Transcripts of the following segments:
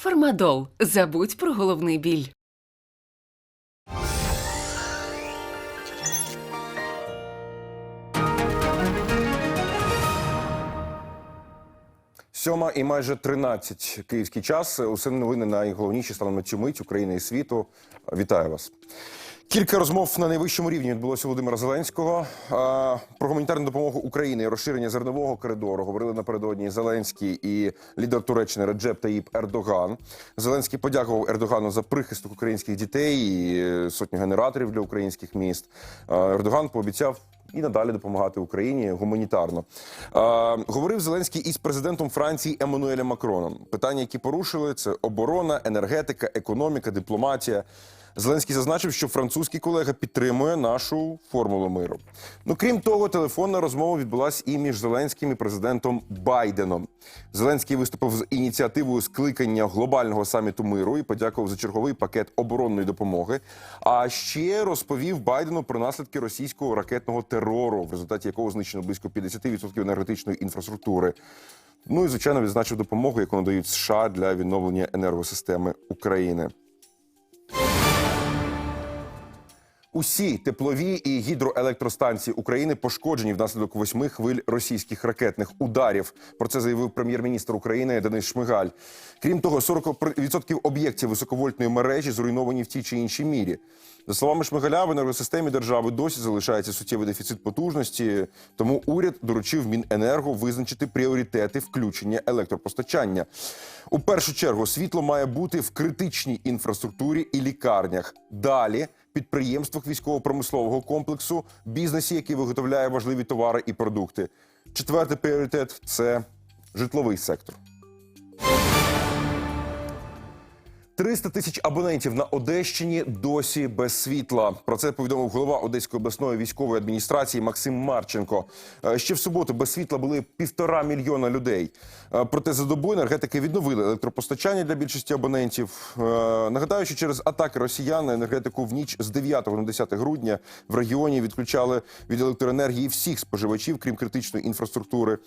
Фармадол. Забудь про головний біль. Сьома і майже 13 київський час. Усе новини найголовніші станом на цю мить України і світу. Вітаю вас. Кілька розмов на найвищому рівні відбулося Володимира Зеленського. Про гуманітарну допомогу Україні і розширення зернового коридору говорили напередодні Зеленський і лідер Туреччини Реджеп Таїп Ердоган. Зеленський подякував Ердогану за прихисток українських дітей і е, сотню генераторів для українських міст. Ердоган пообіцяв і надалі допомагати Україні гуманітарно. Говорив Зеленський із президентом Франції Еммануелем Макроном. Питання, які порушили, це оборона, енергетика, економіка, дипломатія. Зеленський зазначив, що французький колега підтримує нашу формулу миру. Ну крім того, телефонна розмова відбулася і між Зеленським і президентом Байденом. Зеленський виступив з ініціативою скликання глобального саміту миру і подякував за черговий пакет оборонної допомоги. А ще розповів Байдену про наслідки російського ракетного терору, в результаті якого знищено близько 50% енергетичної інфраструктури. Ну і звичайно відзначив допомогу, яку надають США для відновлення енергосистеми України. Усі теплові і гідроелектростанції України пошкоджені внаслідок восьми хвиль російських ракетних ударів. Про це заявив прем'єр-міністр України Денис Шмигаль. Крім того, 40% об'єктів високовольтної мережі зруйновані в тій чи іншій мірі. За словами Шмигаля, в енергосистемі держави досі залишається суттєвий дефіцит потужності. Тому уряд доручив Міненерго визначити пріоритети включення електропостачання. У першу чергу світло має бути в критичній інфраструктурі і лікарнях. Далі підприємствах військово-промислового комплексу, бізнесі, який виготовляє важливі товари і продукти. Четвертий пріоритет це житловий сектор. 300 тисяч абонентів на Одещині досі без світла. Про це повідомив голова Одеської обласної військової адміністрації Максим Марченко. Е, Ще в суботу без світла були півтора мільйона людей. Е, Проте за добу енергетики відновили електропостачання для більшості абонентів. Е, Нагадаю, що через атаки росіян на енергетику в ніч з 9 на 10 грудня в регіоні відключали від електроенергії всіх споживачів, крім критичної інфраструктури.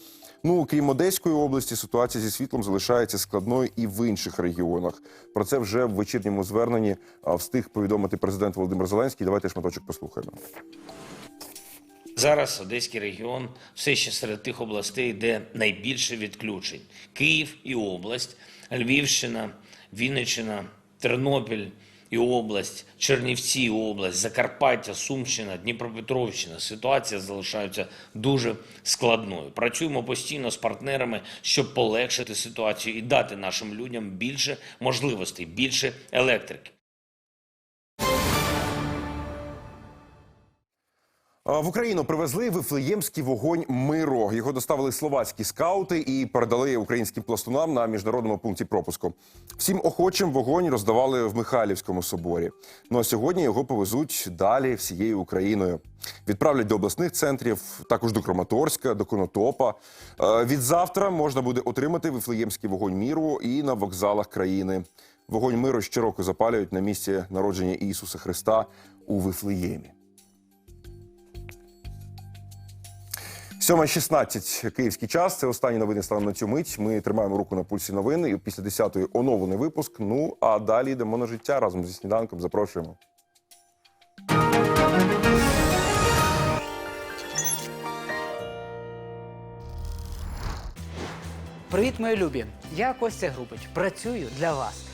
Ну крім Одеської області, ситуація зі світлом залишається складною і в інших регіонах. Про це вже в вечірньому зверненні встиг повідомити президент Володимир Зеленський. Давайте шматочок послухаємо. Зараз Одеський регіон все ще серед тих областей, де найбільше відключень: Київ і область, Львівщина, Вінниччина, Тернопіль і область, Чернівці область, Закарпаття, Сумщина, Дніпропетровщина. Ситуація залишається дуже складною. Працюємо постійно з партнерами, щоб полегшити ситуацію і дати нашим людям більше можливостей, більше електрики. В Україну привезли вифлеємський вогонь миру. Його доставили словацькі скаути і передали українським пластунам на міжнародному пункті пропуску. Всім охочим вогонь роздавали в Михайлівському соборі. Ну а сьогодні його повезуть далі всією Україною. Відправлять до обласних центрів, також до Краматорська, до Конотопа. Е, Від завтра можна буде отримати вифлеємський вогонь міру і на вокзалах країни. Вогонь миру щороку запалюють на місці народження Ісуса Христа у Вифлеємі. 7.16 київський час. Це останні новини станом на цю мить. Ми тримаємо руку на пульсі новини. І після 10-ї оновлений випуск. Ну а далі йдемо на життя разом зі сніданком. Запрошуємо. Привіт, мої любі! Я Костя Грубич. Працюю для вас.